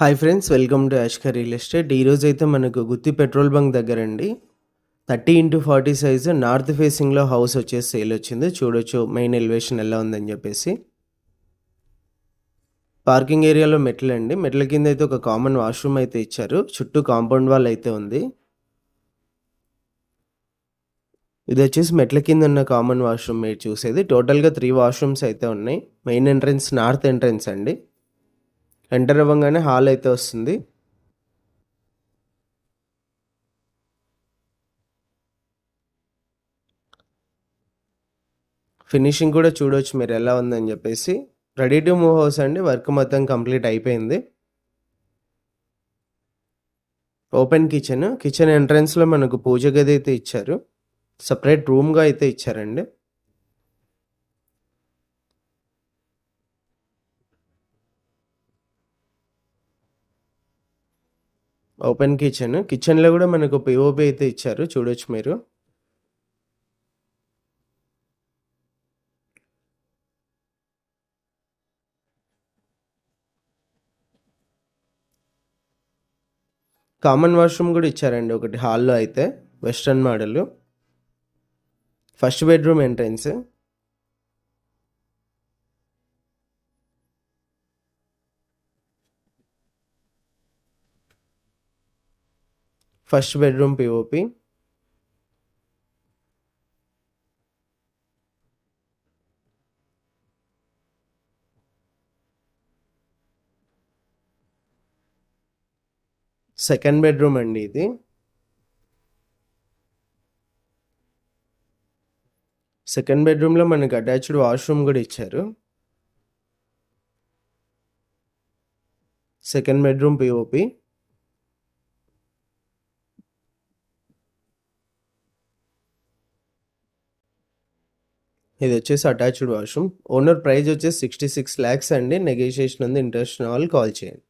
Hi friends welcome to Ashkar real estate ఈరోజు అయితే మనకు గుత్తి పెట్రోల్ బంక్ దగ్గర అండి thirty into forty size north ఫేసింగ్లో హౌస్ వచ్చేసి సేల్ వచ్చింది. చూడొచ్చు మెయిన్ ఎలివేషన్ ఎలా ఉందని చెప్పేసి. పార్కింగ్ ఏరియాలో మెట్లు అండి. మెట్ల కింద అయితే ఒక కామన్ వాష్రూమ్ అయితే ఇచ్చారు. చుట్టూ కాంపౌండ్ వాల్ అయితే ఉంది. ఇది వచ్చేసి మెట్ల కింద ఉన్న కామన్ వాష్రూమ్ మీరు చూసేది. టోటల్గా త్రీ వాష్రూమ్స్ అయితే ఉన్నాయి. మెయిన్ ఎంట్రన్స్ నార్త్ ఎంట్రన్స్ అండి. ఎంటర్ అవ్వగానే హాల్ అయితే వస్తుంది. ఫినిషింగ్ కూడా చూడవచ్చు మీరు ఎలా ఉందని చెప్పేసి. రెడీ టు మూవ్ హౌస్ అండి. వర్క్ మొత్తం కంప్లీట్ అయిపోయింది. ఓపెన్ కిచెన్ కిచెన్ ఎంట్రన్స్లో మనకు పూజ గది అయితే ఇచ్చారు. సపరేట్ రూమ్గా అయితే ఇచ్చారండి. ఓపెన్ కిచెన్ కిచెన్లో కూడా మనకు పిఓపి అయితే ఇచ్చారు. చూడొచ్చు మీరు. కామన్ వాష్రూమ్ కూడా ఇచ్చారండి ఒకటి హాల్లో అయితే. Western model first bedroom entrance first bedroom POP second bedroom అండి ఇది. సెకండ్ బెడ్రూమ్లో మనకి అటాచ్డ్ వాష్రూమ్ కూడా ఇచ్చారు. సెకండ్ బెడ్రూమ్ పిఓపి ఇది వచ్చేసి అటాచ్డ్ వాష్రూమ్ ఓనర్ ప్రైస్ వచ్చేసి సిక్స్టీ సిక్స్ ల్యాక్స్ అండి. నెగోషియేషన్ ఉంది. ఇంట్రెస్ట్ ఆల్ కాల్ చేయండి.